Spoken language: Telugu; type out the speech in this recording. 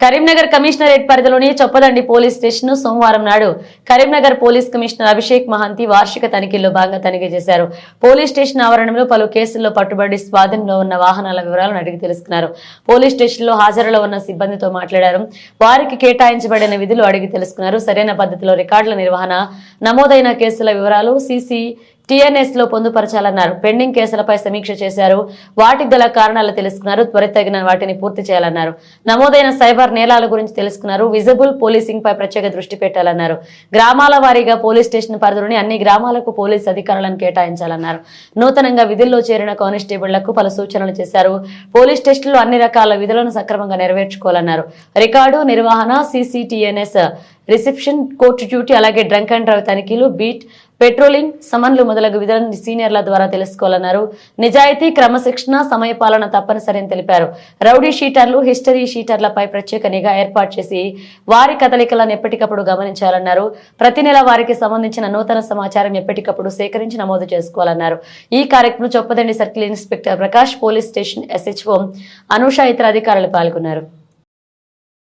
కరీంనగర్ కమిషనరేట్ పరిధిలోని చొప్పదండి పోలీస్ స్టేషన్ సోమవారం నాడు కరీంనగర్ పోలీస్ కమిషనర్ అభిషేక్ మహంతి వార్షిక తనిఖీల్లో భాగంగా తనిఖీ చేశారు. పోలీస్ స్టేషన్ ఆవరణంలో పలు కేసుల్లో పట్టుబడి స్వాధీనంలో ఉన్న వాహనాల వివరాలను అడిగి తెలుసుకున్నారు. పోలీస్ స్టేషన్లో హాజరులో ఉన్న సిబ్బందితో మాట్లాడారు. వారికి కేటాయించబడిన విధులు అడిగి తెలుసుకున్నారు. సరైన పద్ధతిలో రికార్డుల నిర్వహణ నమోదైన కేసుల వివరాలు సీసీ టీఎన్ఎస్లో పొందుపరచాలన్నారు. పెండింగ్ కేసులపై సమీక్ష చేశారు. వాటికి గల కారణాలు తెలుసుకున్నారు. త్వరితగిన వాటిని పూర్తి చేయాలన్నారు. నమోదైన సైబర్ నేరాల గురించి తెలుసుకున్నారు. విజిబుల్ పోలీసింగ్ పై ప్రత్యేక దృష్టి పెట్టాలన్నారు. గ్రామాల వారీగా పోలీస్ స్టేషన్ పరిధిలోని అన్ని గ్రామాలకు పోలీస్ అధికారులను కేటాయించాలన్నారు. నూతనంగా విధుల్లో చేరిన కానిస్టేబుళ్ళకు పలు సూచనలు చేశారు. పోలీస్ స్టేషన్లో అన్ని రకాల విధులను సక్రమంగా నెరవేర్చుకోవాలన్నారు. రికార్డు నిర్వహణ సిసిటిఎన్ఎస్ రిసెప్షన్ కోర్టు డ్యూటీ అలాగే డ్రంక్ అండ్ డ్రైవ్ తనిఖీలు బీట్ పెట్రోలింగ్ సమన్లు మొదలగు విధులను సీనియర్ల ద్వారా తెలుసుకోవాలన్నారు. నిజాయితీ క్రమశిక్షణ సమయపాలన తప్పనిసరి అని తెలిపారు. రౌడీ షీటర్లు హిస్టరీ షీటర్లపై ప్రత్యేక నిఘా ఏర్పాటు చేసి వారి కదలికలను ఎప్పటికప్పుడు గమనించాలన్నారు. ప్రతి నెల వారికి సంబంధించిన నూతన సమాచారం ఎప్పటికప్పుడు సేకరించి నమోదు చేసుకోవాలన్నారు. ఈ కార్యక్రమం Choppadandi circle inspector Prakash police station SHO Anusha ఇతర అధికారులు పాల్గొన్నారు.